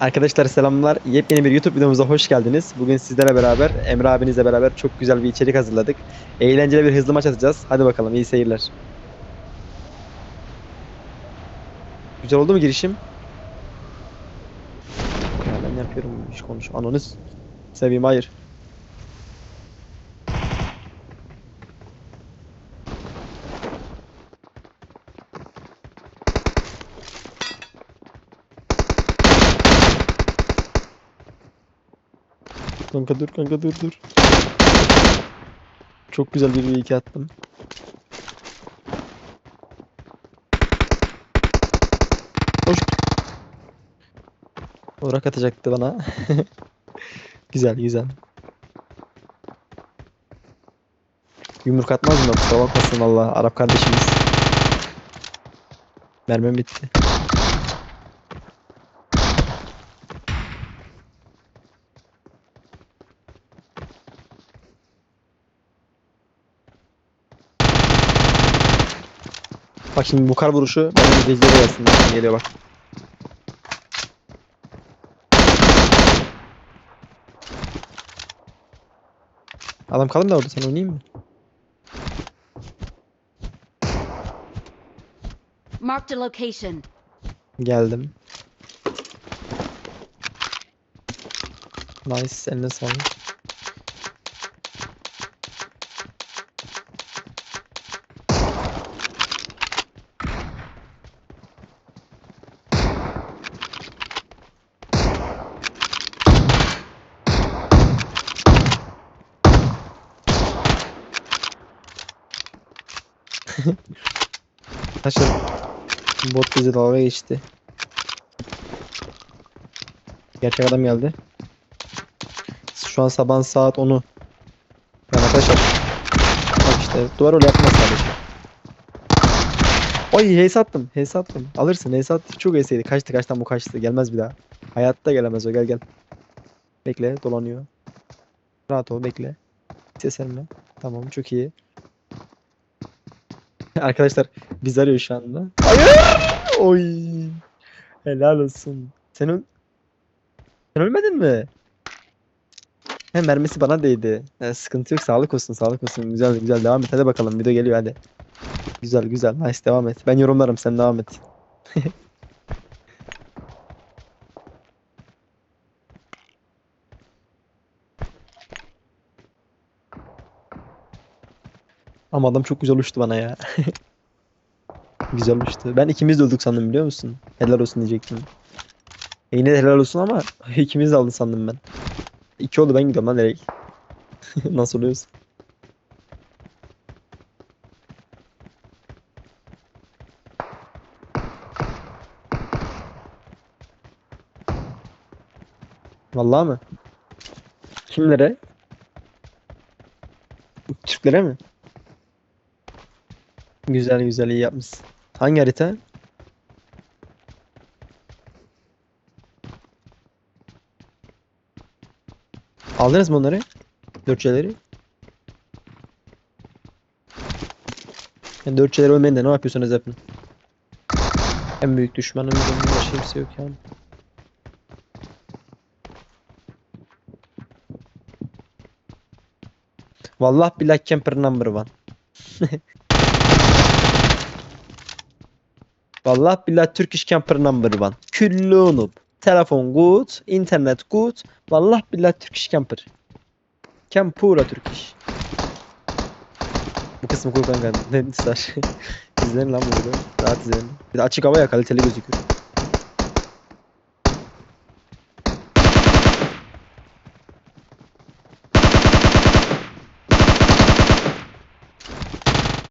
Arkadaşlar selamlar. Yepyeni bir YouTube videomuza hoş geldiniz. Bugün sizlerle beraber Emre abinizle beraber çok güzel bir içerik hazırladık. Eğlenceli bir hızlı maç atacağız. Hadi bakalım iyi seyirler. Güzel oldu mu girişim? Ya ben yapıyorum hiç konuş. Anonuz. Seveyim hayır. Kanka dur kanka dur dur. Çok güzel bir iki attım. Hoş. Orak atacaktı bana. güzel güzel. Yumruk atmaz mı? Kusura bakmasın valla Arap kardeşimiz. Mermim bitti. Bak şimdi bu kar vuruşu benim izleyicilere gelsin. Geliyor bak. Adam kalın da orada sen oynayayım mı? Marked a location. Geldim. Nice eline sağlık. Arkadaşlar bot bizi dalga geçti. Gerçek adam geldi. Şu an sabah saat 10'u. Yani arkadaşlar. Bak işte duvar öyle yapmaz kardeşim. Oy heyse attım. Heyse attım. Alırsın heyse attım. Çok heyseydi. Kaçtı kaçtan bu kaçtı. Gelmez bir daha. Hayatta gelemez o. Gel gel. Bekle dolanıyor. Rahat ol bekle. Ses. Tamam çok iyi. Arkadaşlar biz arıyor şu anda. Hayır! Oy! Helal olsun. Sen, öl- Sen ölmedin mi? He mermisi bana değdi. He, sıkıntı yok. Sağlık olsun. Sağlık olsun. Güzel güzel devam et. Hadi bakalım. Video geliyor hadi. Güzel güzel. Nice devam et. Ben yorumlarım. Sen devam et. Ama adam çok güzel uçtu bana ya. Güzel uçtu. Ben ikimiz de öldük sandım biliyor musun? Helal olsun diyecektim. E yine de helal olsun ama ikimiz de aldı sandım ben. İki oldu ben gidiyorum lan direkt. Nasıl oluyorsun? Vallahi mı? Kimlere? Türklere mi? Güzel güzel iyi yapmışsın. Hangi harita? Aldınız mı onları? Dörtçeleri? Yani dörtçeleri ölmeyin de ne yapıyorsunuz yapın. En büyük düşmanımız onun başka kimse yok yani. Vallahi billahi camper number one. Vallahi billahi Turkish camper number one. Küllü noob. Telefon good, internet good. Vallahi billahi Turkish camper. Campura Turkish. Bu kısmı koy kanka. Ne ister? İzleyin lan bunu. Rahat izleyin. Bir de açık hava ya kaliteli gözüküyor.